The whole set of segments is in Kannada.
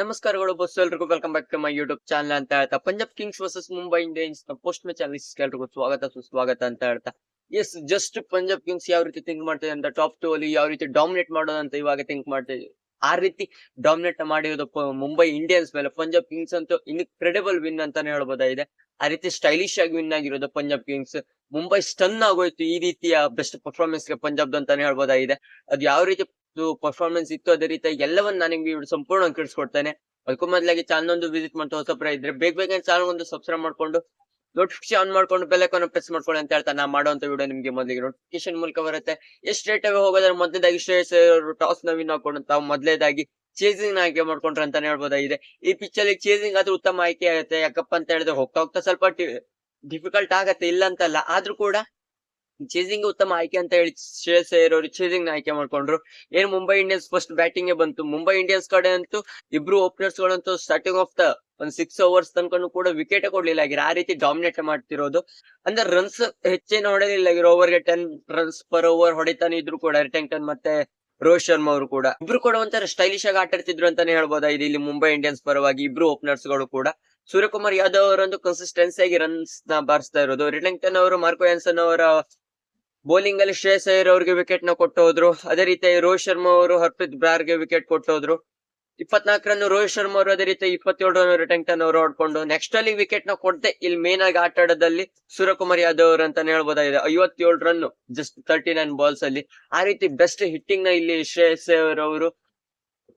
ನಮಸ್ಕಾರಗಳು ಬಸ್ ಎಲ್ರಿಗೂ. Welcome back to my YouTube channel ಅಂತ ಹೇಳ್ತಾ Punjab kings versus Mumbai Indians post match ಎಲ್ರಿಗೂ ಸ್ವಾಗತ, ಸುಸ್ವಾಗತ ಅಂತ ಹೇಳ್ತಾ. ಎಸ್ ಜಸ್ಟ್ ಪಂಜಾಬ್ ಕಿಂಗ್ಸ್ ಯಾವ ರೀತಿ ಥಿಂಕ್ ಮಾಡ್ತಿದೆ ಅಂತ ಟಾಪ್ ಟೂ ಅಲ್ಲಿ ಯಾವ ರೀತಿ ಡಾಮಿನೇಟ್ ಮಾಡೋದಂತ ಇವಾಗ ಥಿಂಕ್ ಮಾಡ್ತಾ ಇದ್ದೀವಿ ಆ ರೀತಿ ಡಾಮಿನೇಟ್ ಮಾಡಿರೋದು ಮುಂಬೈ ಇಂಡಿಯನ್ಸ್ ಮೇಲೆ. ಪಂಜಾಬ್ ಕಿಂಗ್ಸ್ ಅಂತೂ ಇನ್ಕ್ರೆಡಿಬಲ್ ವಿನ್ ಅಂತಾನೆ ಹೇಳ್ಬೋದಾಗಿದೆ. ಆ ರೀತಿ ಸ್ಟೈಲಿಶ್ ಆಗಿ ವಿನ್ ಆಗಿರೋದು ಪಂಜಾಬ್ ಕಿಂಗ್ಸ್ ಮುಂಬೈ ಸ್ಟನ್ ಆಗೋಯ್ತು ಈ ರೀತಿಯ ಬೆಸ್ಟ್ ಪರ್ಫಾರ್ಮೆನ್ಸ್ಗೆ ಪಂಜಾಬ್ ಅಂತಾನೆ ಹೇಳ್ಬೋದಾಗಿದೆ. ಅದು ಯಾವ ರೀತಿ ಪರ್ಫಾರ್ಮೆನ್ಸ್ ಇತ್ತು, ಅದೇ ರೀತಿ ಎಲ್ಲವನ್ನ ನಾನು ನಿಮ್ಗೆ ಸಂಪೂರ್ಣ ತಿಳಿಸ್ಕೊಡ್ತೇನೆ. ಅದಕ್ಕೂ ಮೊದಲಾಗಿ ಚಾನಲ್ ಒಂದು ವಿಸಿಟ್ ಮಾಡ್ತಾ ಹೊಸಬ್ರ ಇದ್ರೆ ಬೇಗ ಬೇಗ ಚಾನಲ್ ಒಂದು ಸಬ್ಸ್ಕ್ರೈಬ್ ಮಾಡ್ಕೊಂಡು ನೋಟಿಫಿಕೇಶನ್ ಆನ್ ಮಾಡ್ಕೊಂಡು ಬೆಲ್ಲೈಕನ್ ಪ್ರೆಸ್ ಮಾಡ್ಕೊಳ್ಳಿ ಅಂತ ಹೇಳ್ತಾ ನಾ ಮಾಡುವಂತ ವಿಡಿಯೋ ನಿಮ್ಗೆ ಮೊದಲಿಗೆ ನೋಟಿಫಿಕೇಶನ್ ಮೂಲಕ ಬರುತ್ತೆ. ಎಷ್ಟು ಸ್ಟ್ರೇಟ್ ಆಗಿ ಹೋಗೋದ್ರೆ ಮೊದಲೇದಾಗಿ ಟಾಸ್ನ ವಿನ್ ಹಾಕೊಂಡು ತಾವು ಮೊದಲೇದಾಗಿ ಚೇಸಿಂಗ್ ಆಯ್ಕೆ ಮಾಡ್ಕೊಂಡ್ರೆ ಅಂತಾನೆ ಹೇಳ್ಬೋದಾಗಿದೆ. ಈ ಪಿಚ್ ಅಲ್ಲಿ ಚೇಸಿಂಗ್ ಆದ್ರೂ ಉತ್ತಮ ಆಯ್ಕೆ ಆಗುತ್ತೆ. ಯಾಕಪ್ಪ ಅಂತ ಹೇಳಿದ್ರೆ ಹೋಗ್ತಾ ಹೋಗ್ತಾ ಸ್ವಲ್ಪ ಡಿಫಿಕಲ್ಟ್ ಆಗತ್ತೆ, ಇಲ್ಲ ಅಂತಲ್ಲ. ಆದ್ರೂ ಕೂಡ ಚೇಸಿಂಗ್ ಉತ್ತಮ ಆಯ್ಕೆ ಅಂತ ಹೇಳಿ ಶ್ರೇಯಸ್ ಅವರು ಚೇಸಿಂಗ್ನ ಆಯ್ಕೆ ಮಾಡ್ಕೊಂಡ್ರು. ಏನ್ ಮುಂಬೈ ಇಂಡಿಯನ್ಸ್ ಫಸ್ಟ್ ಬ್ಯಾಟಿಂಗ್ಗೆ ಬಂತು. ಮುಂಬೈ ಇಂಡಿಯನ್ಸ್ ಕಡೆ ಅಂತೂ ಇಬ್ರು ಓಪನರ್ಸ್ ಗಳಂತೂ ಸ್ಟಾರ್ಟಿಂಗ್ ಆಫ್ ದ ಒಂದ್ ಸಿಕ್ಸ್ ಓವರ್ಸ್ ತನಕ ಕೂಡ ವಿಕೆಟ್ ಕೊಡ್ಲಿಲ್ಲ. ಆಗಿರ ಆ ರೀತಿ ಡಾಮಿನೇಟ್ ಮಾಡ್ತಿರೋದು. ಅಂದ್ರೆ ರನ್ಸ್ ಹೆಚ್ಚೇನು ಹೊಡೆದಿಲ್ಲ. ಆಗಿರೋ ಓವರ್ಗೆ ಟೆನ್ ರನ್ಸ್ ಪರ್ ಓವರ್ ಹೊಡಿತಾನೆ ಇದ್ರು ಕೂಡ ರಿಟೆಂಗ್ಟನ್ ಮತ್ತೆ ರೋಹಿತ್ ಶರ್ಮಾ ಅವರು ಕೂಡ. ಇಬ್ರು ಕೂಡ ಒಂಥರ ಸ್ಟೈಲಿಶ್ ಆಗಿ ಆಟಾಡ್ತಿದ್ರು ಅಂತಾನೆ ಹೇಳ್ಬೋದಾಗಿದೆ ಇಲ್ಲಿ ಮುಂಬೈ ಇಂಡಿಯನ್ಸ್ ಪರವಾಗಿ ಇಬ್ರು ಓಪನರ್ಸ್ಗಳು ಕೂಡ. ಸೂರ್ಯಕುಮಾರ್ ಯಾದವ್ ಅವರೊಂದು ಕನ್ಸಿಸ್ಟೆನ್ಸಿ ಆಗಿ ರನ್ಸ್ನ ಬಾರಿಸ್ತಾ ಇರೋದು. ರಿಟೆಂಗ್ಟನ್ ಅವರು ಮಾರ್ಕೋ ಯಾನ್ಸನ್ ಅವರ ಬೌಲಿಂಗ್ ಅಲ್ಲಿ ಶ್ರೇಯಸ್ ಅಯ್ಯರ್ ಅವ್ರಿಗೆ ವಿಕೆಟ್ನ ಕೊಟ್ಟು ಹೋದ್ರು ಅದೇ ರೀತಿ ರೋಹಿತ್ ಶರ್ಮಾ ಅವರು ಹರ್ಪ್ರೀತ್ ಬ್ರಾರ್ಗೆ ವಿಕೆಟ್ ಕೊಟ್ಟು ಹೋದ್ರು ರೋಹಿತ್ ಶರ್ಮಾ ಅವರು ಅದೇ ರೀತಿ ಇಪ್ಪತ್ತೇಳು ರನ್ ರಿಟೆಂಗ್ಟನ್ ಅವರು ಆಡ್ಕೊಂಡು ನೆಕ್ಸ್ಟ್ ಅಲ್ಲಿ ವಿಕೆಟ್ನ ಕೊಡದೆ ಇಲ್ಲಿ ಮೇನ್ ಆಗಿ ಆಟ ಆಡೋದಲ್ಲಿ ಸೂರ್ಯಕುಮಾರ್ ಯಾದವ್ ಅವರು ಅಂತಾನೆ ಹೇಳ್ಬೋದಾಗಿದೆ. ಐವತ್ತೇಳು run just thirty nine balls ಅಲ್ಲಿ ಆ ರೀತಿ ಬೆಸ್ಟ್ ಹಿಟ್ಟಿಂಗ್ನ ಇಲ್ಲಿ ಶ್ರೇಯಸ್ ಅಯ್ಯರ್ ಅವರು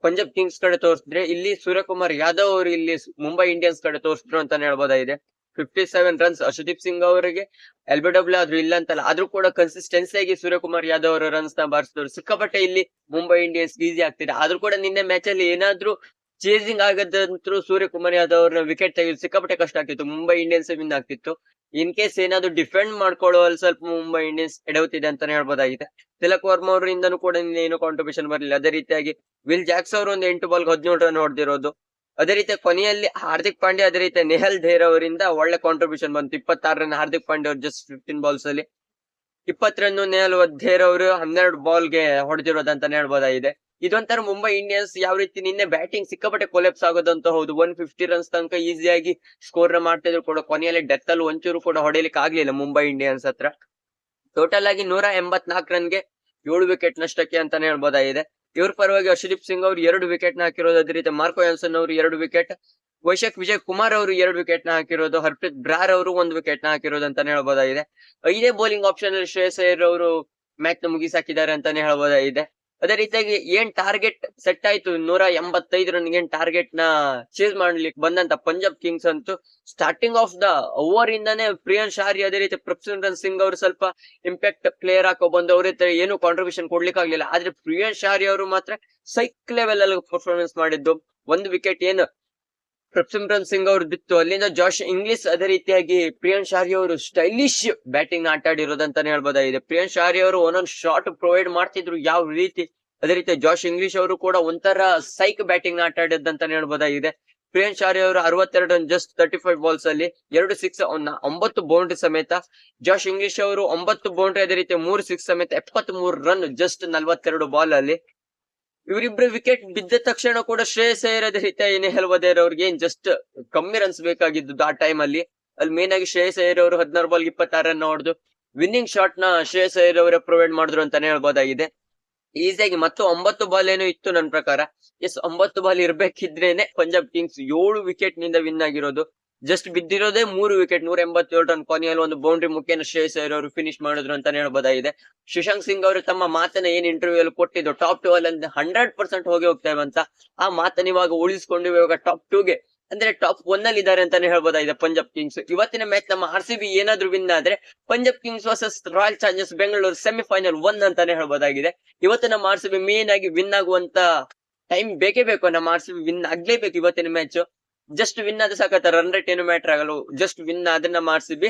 ಪಂಜಾಬ್ ಕಿಂಗ್ಸ್ ಕಡೆ ತೋರಿಸಿದ್ರೆ ಇಲ್ಲಿ ಸೂರ್ಯಕುಮಾರ್ ಯಾದವ್ ಅವರು ಇಲ್ಲಿ ಮುಂಬೈ ಇಂಡಿಯನ್ಸ್ ಕಡೆ ತೋರಿಸಿದ್ರು ಅಂತಾನೆ ಹೇಳ್ಬೋದಾಗಿದೆ. Fifty seven runs Arshdeep Singh ಅವರಿಗೆ ಎಲ್ ಬಿ ಡಬ್ಲ್ಯೂ ಆದ್ರೂ ಇಲ್ಲ ಅಂತಲ್ಲ, ಆದ್ರೂ ಕೂಡ ಕನ್ಸಿಸ್ಟೆನ್ಸಿ ಆಗಿ ಸೂರ್ಯಕುಮಾರ್ ಯಾದವ್ ಅವರ ರನ್ಸ್ನ ಬಾರಿಸಿದ್ರು ಸಿಕ್ಕಾಪಟ್ಟೆ ಇಲ್ಲಿ ಮುಂಬೈ ಇಂಡಿಯನ್ಸ್ ಈಸಿ ಆಗ್ತಿದೆ. ಆದ್ರೂ ಕೂಡ ನಿನ್ನೆ ಮ್ಯಾಚ್ ಅಲ್ಲಿ ಏನಾದ್ರೂ ಚೇಸಿಂಗ್ ಆಗದಂತೂ ಸೂರ್ಯಕುಮಾರ್ ಯಾದವ್ ಅವ್ರನ್ನ ವಿಕೆಟ್ ತೆಗೆದು ಸಿಕ್ಕಾಪಟ್ಟೆ ಕಷ್ಟ ಆಗ್ತಿತ್ತು. ಮುಂಬೈ ಇಂಡಿಯನ್ಸ್ ವಿನ್ ಆಗ್ತಿತ್ತು. ಇನ್ ಕೇಸ್ ಏನಾದ್ರು ಡಿಫೆಂಡ್ ಮಾಡ್ಕೊಳ್ಳುವಲ್ಲಿ ಸ್ವಲ್ಪ ಮುಂಬೈ ಇಂಡಿಯನ್ಸ್ ಎಡವುತ್ತಿದೆ ಅಂತಾನೆ ಹೇಳ್ಬೋದಾಗಿದೆ. ತಿಲಕ್ ವರ್ಮಾ ಅವರಿಂದನೂ ಕೂಡ ಏನು ಕಾಂಟ್ರಿಬ್ಯೂಷನ್ ಬರಲಿಲ್ಲ. ಅದೇ ರೀತಿಯಾಗಿ ವಿಲ್ ಜಾಕ್ಸ್ ಅವರು ಒಂದು ಎಂಟು ಬಾಲ್ ಹದಿನೇಳು ರನ್ ಹೊಡೆದಿರೋದು. ಅದೇ ರೀತಿ ಕೊನೆಯಲ್ಲಿ ಹಾರ್ದಿಕ್ ಪಾಂಡ್ಯ, ಅದೇ ರೀತಿ ನೆಹಲ್ ಧೇರ್ ಅವರಿಂದ ಒಳ್ಳೆ ಕಾಂಟ್ರಿಬ್ಯೂಷನ್ ಬಂತು. ಇಪ್ಪತ್ತಾರು ರನ್ ಹಾರ್ದಿಕ್ ಪಾಂಡ್ಯ ಅವರು ಜಸ್ಟ್ ಫಿಫ್ಟೀನ್ ಬಾಲ್ಸ್ ಅಲ್ಲಿ. ಇಪ್ಪತ್ತು ರನ್ ನೆಹಲ್ ಧೇರ್ ಅವರು ಹನ್ನೆರಡು ಬಾಲ್ಗೆ ಹೊಡೆದಿರೋದಂತಾನೆ ಹೇಳ್ಬೋದಾಗಿದೆ. ಇದೊಂಥರ ಮುಂಬೈ ಇಂಡಿಯನ್ಸ್ ಯಾವ ರೀತಿ ನಿನ್ನೆ ಬ್ಯಾಟಿಂಗ್ ಸಿಕ್ಕಾಪಟ್ಟೆ ಕೊಲೆಪ್ಸ್ ಆಗೋದಂತ ಹೌದು. ಒನ್ ಫಿಫ್ಟಿ ರನ್ಸ್ ತನಕ ಈಸಿಯಾಗಿ ಸ್ಕೋರ್ನ ಮಾಡ್ತಿದ್ರು ಕೂಡ. ಕೊನೆಯಲ್ಲಿ ಡೆತ್ ಅಲ್ಲಿ ಒಂಚೂರು ಕೂಡ ಹೊಡೆಯಲಿಕ್ಕೆ ಆಗ್ಲಿಲ್ಲ ಮುಂಬೈ ಇಂಡಿಯನ್ಸ್ ಹತ್ರ. ಟೋಟಲ್ ಆಗಿ ನೂರ ಎಂಬತ್ನಾಲ್ಕು ರನ್ಗೆ ಏಳು ವಿಕೆಟ್ ನಷ್ಟಕ್ಕೆ ಅಂತಾನೆ ಹೇಳ್ಬೋದಾಗಿದೆ. ಇವ್ರ ಪರವಾಗಿ ಹರ್ಷದೀಪ್ ಸಿಂಗ್ ಅವರು ಎರಡು ವಿಕೆಟ್ನ ಹಾಕಿರೋದು ಅದೇ ರೀತಿ ಮಾರ್ಕೋ ಯಾನ್ಸನ್ ಅವರು ಎರಡು ವಿಕೆಟ್ ವೈಶಾಖ್ ವಿಜಯ್ ಕುಮಾರ್ ಅವರು ಎರಡು ವಿಕೆಟ್ನ ಹಾಕಿರೋದು, ಹರ್ಪ್ರೀತ್ ಬ್ರಾರ್ ಅವರು ಒಂದು ವಿಕೆಟ್ನ ಹಾಕಿರೋದು ಅಂತಾನೆ ಹೇಳ್ಬೋದಾಗಿದೆ. ಐದೇ ಬೌಲಿಂಗ್ ಆಪ್ಷನ್ ಅಲ್ಲಿ ಶ್ರೇಯಸ್ ಅಯ್ಯರ್ ಅವರು ಮ್ಯಾಚ್ನ ಮುಗಿಸಾಕಿದ್ದಾರೆ ಅಂತಾನೆ ಹೇಳ್ಬೋದಾಗಿದೆ. ಅದೇ ರೀತಿಯಾಗಿ ಏನ್ ಟಾರ್ಗೆಟ್ ಸೆಟ್ ಆಯ್ತು? ನೂರ ಎಂಬತ್ತೈದು ರನ್ ಏನ್ ಟಾರ್ಗೆಟ್ನ ಚೇಸ್ ಮಾಡ್ಲಿಕ್ಕೆ ಬಂದಂತ ಪಂಜಾಬ್ ಕಿಂಗ್ಸ್ ಅಂತೂ ಸ್ಟಾರ್ಟಿಂಗ್ ಆಫ್ ದ ಓವರ್ ಇಂದಾನೆ ಪ್ರಿಯನ್ ಶಾರಿ ಅದೇ ರೀತಿ ಪ್ರಭ್ಸಿಮ್ರನ್ ಸಿಂಗ್ ಅವರು ಸ್ವಲ್ಪ ಇಂಪ್ಯಾಕ್ಟ್ ಪ್ಲೇಯರ್ ಹಾಕೋ ಬಂದು ಅವ್ರ ಏನು ಕಾಂಟ್ರಿಬ್ಯೂಷನ್ ಕೊಡ್ಲಿಕ್ಕೆ ಆಗ್ಲಿಲ್ಲ. ಆದ್ರೆ ಪ್ರಿಯನ್ ಶಾರಿ ಅವರು ಮಾತ್ರ ಸೈಕ್ ಲೆವೆಲ್ ಅಲ್ಲಿ ಪರ್ಫಾರ್ಮೆನ್ಸ್ ಮಾಡಿದ್ದು. ಒಂದು ವಿಕೆಟ್ ಏನು ಪ್ರಭ್ಸಿಮ್ರನ್ ಸಿಂಗ್ ಅವ್ರು ಬಿತ್ತು. ಅಲ್ಲಿಂದ ಜಾಶ್ ಇಂಗ್ಲಿಷ್ ಅದೇ ರೀತಿಯಾಗಿ ಪ್ರಿಯನ್ ಶಾರಿ ಅವರು ಸ್ಟೈಲಿಶ್ ಬ್ಯಾಟಿಂಗ್ ಆಟ ಆಡಿರೋದಂತಾನೆ ಹೇಳ್ಬೋದಾಗಿದೆ ಪ್ರಿಯನ್ ಶಾರಿ ಅವರು ಒಂದೊಂದು ಶಾಟ್ ಪ್ರೊವೈಡ್ ಮಾಡ್ತಿದ್ರು ಯಾವ ರೀತಿ? ಅದೇ ರೀತಿ ಜಾಶ್ ಇಂಗ್ಲಿಷ್ ಅವರು ಕೂಡ ಒಂಥರ ಸೈಕ್ ಬ್ಯಾಟಿಂಗ್ ಆಟ ಆಡಿದ್ದಂತ ಹೇಳ್ಬೋದಾಗಿದೆ ಪ್ರಿಯನ್ ಶಾರಿ ಅವರು ಅರವತ್ತೆರಡು ಜಸ್ಟ್ ತರ್ಟಿ ಫೈವ್ ಬಾಲ್ಸ್ ಅಲ್ಲಿ ಎರಡು ಸಿಕ್ಸ್ ಒಂಬತ್ತು ಬೌಂಡ್ರಿ ಸಮೇತ. ಜಾಶ್ ಇಂಗ್ಲಿಷ್ ಅವರು ಒಂಬತ್ತು ಬೌಂಡ್ರಿ ಅದೇ ರೀತಿ ಮೂರು ಸಿಕ್ಸ್ ಸಮೇತ ಎಪ್ಪತ್ತ್ ಮೂರು ರನ್ ಜಸ್ಟ್ ನಲ್ವತ್ತೆರಡು ಬಾಲ್ ಅಲ್ಲಿ. ಇವರಿಬ್ರು ವಿಕೆಟ್ ಬಿದ್ದ ತಕ್ಷಣ ಕೂಡ ಶ್ರೇಯಸ್ ಅಯ್ಯರ್ ರೀತಿಯ ರೀತಿ ಏನೇ ಹೇಳ್ಬೋದೇರ್ ಅವ್ರಿಗೆ ಏನ್ ಜಸ್ಟ್ ಕಮ್ಮಿ ರನ್ಸ್ ಬೇಕಾಗಿದ್ದು ಆ ಟೈಮ್ ಅಲ್ಲಿ. ಅಲ್ಲಿ ಮೇನ್ ಆಗಿ ಶ್ರೇಯಸ್ ಅಯ್ಯರ್ ಅವರು ಹದಿನಾರು ಬಾಲ್ ಇಪ್ಪತ್ತಾರು ರನ್ ಹೊಡೆದು ವಿನ್ನಿಂಗ್ ಶಾಟ್ನ ಶ್ರೇಯಸ್ ಅಯ್ಯರ್ ಅವರೇ ಪ್ರೊವೈಡ್ ಮಾಡಿದ್ರು ಅಂತಾನೆ ಹೇಳ್ಬೋದಾಗಿದೆ. ಈಸಿಯಾಗಿ ಮತ್ತು ಒಂಬತ್ತು ಬಾಲ್ ಏನೋ ಇತ್ತು ನನ್ನ ಪ್ರಕಾರ. ಎಸ್ ಒಂಬತ್ತು ಬಾಲ್ ಇರ್ಬೇಕಿದ್ರೇನೆ ಪಂಜಾಬ್ ಕಿಂಗ್ಸ್ ಏಳು ವಿಕೆಟ್ನಿಂದ ವಿನ್ ಆಗಿರೋದು. ಜಸ್ಟ್ ಬಿದ್ದಿರೋದೇ ಮೂರು ವಿಕೆಟ್ ನೂರ ಎಂಬತ್ತೇಳು ರನ್ ಕೊನೆಯಲ್ಲಿ ಒಂದು ಬೌಂಡ್ರಿ ಮುಖೇನ ಶ್ರೇಯಸ್ ಅವರು ಫಿನಿಶ್ ಮಾಡಿದ್ರು ಅಂತಾನೆ ಹೇಳ್ಬೋದಾಗಿದೆ ಶಶಾಂಕ್ ಸಿಂಗ್ ಅವರು ತಮ್ಮ ಮಾತನ್ನ ಏನ್ ಇಂಟರ್ವ್ಯೂ ಅಲ್ಲಿ ಕೊಟ್ಟಿದ್ದು? ಟಾಪ್ ಟೂ ಅಲ್ಲಿ ಹಂಡ್ರೆಡ್ ಪರ್ಸೆಂಟ್ ಹೋಗಿ ಹೋಗ್ತೇವೆ ಅಂತ ಆ ಮಾತನ್ನ ಇವಾಗ ಉಳಿಸ್ಕೊಂಡು ಇವಾಗ ಟಾಪ್ ಟೂಗೆ ಅಂದ್ರೆ ಟಾಪ್ ಒನ್ ಅಲ್ಲಿ ಇದ್ದಾರೆ ಅಂತಾನೆ ಹೇಳ್ಬೋದಾಗಿದೆ ಪಂಜಾಬ್ ಕಿಂಗ್ಸ್. ಇವತ್ತಿನ ಮ್ಯಾಚ್ ನಮ್ಮ ಆರ್ ಸಿ ಬಿ ಏನಾದ್ರು ವಿನ್ ಆದ್ರೆ Punjab kings versus royal challengers Bengaluru semifinal one ಅಂತಾನೆ ಹೇಳ್ಬೋದಾಗಿದೆ ಇವತ್ತು ನಮ್ಮ ಆರ್ ಸಿ ಬಿ ಮೇನ್ ಆಗಿ ವಿನ್ ಆಗುವಂತ ಟೈಮ್ ಬೇಕೇ ಬೇಕು. ನಮ್ಮ ಆರ್ ಸಿ ಬಿ ವಿನ್ ಆಗ್ಲೇಬೇಕು ಇವತ್ತಿನ ಮ್ಯಾಚ್ ಜಸ್ಟ್ ವಿನ್ ಆದ್ರೆ ಸಾಕತ್ತ ರನ್ ರೇಟ್ ಏನು ಮ್ಯಾಟರ್ ಆಗಲ್ಲ. ಜಸ್ಟ್ ವಿನ್ ಅದನ್ನ ನಮ್ಮ ಆರ್ ಸಿ ಬಿ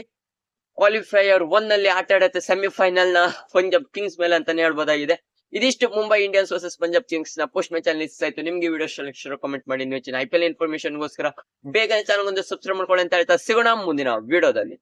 ಕ್ವಾಲಿಫೈಯರ್ ಒನ್ನಲ್ಲಿ ಆಟ ಆಡತ್ತೆ ಸೆಮಿಫೈನಲ್ನ ಪಂಜಾಬ್ ಕಿಂಗ್ಸ್ ಮೇಲೆ ಅಂತಾನೆ ಹೇಳ್ಬೋದಾಗಿದೆ. ಇದಿಷ್ಟು ಮುಂಬೈ ಇಂಡಿಯನ್ಸ್ ವರ್ಸಸ್ ಪಂಜಾಬ್ ಕಿಂಗ್ಸ್ನ ಪೋಸ್ಟ್ ಮ್ಯಾಚ್ ಅಲ್ಲಿ ಆಯ್ತು ನಿಮ್ಗೆ ವಿಡಿಯೋ ಇಷ್ಟ ಕಮೆಂಟ್ ಮಾಡಿ. ಹೆಚ್ಚಿನ ಐ ಪಿ ಇನ್ಫಾರ್ಮೇಶನ್ ಗೋಸ್ಕರ ಬೇಗನೆ ಚಾನಲ್ ಒಂದು ಸಬ್ಸ್ಕ್ರೈಬ್ ಮಾಡ್ಕೊಳ್ಳಿ ಅಂತ ಹೇಳ್ತಾ ಸಿಗೋಣ ಮುಂದಿನ ವಿಡಿಯೋದಲ್ಲಿ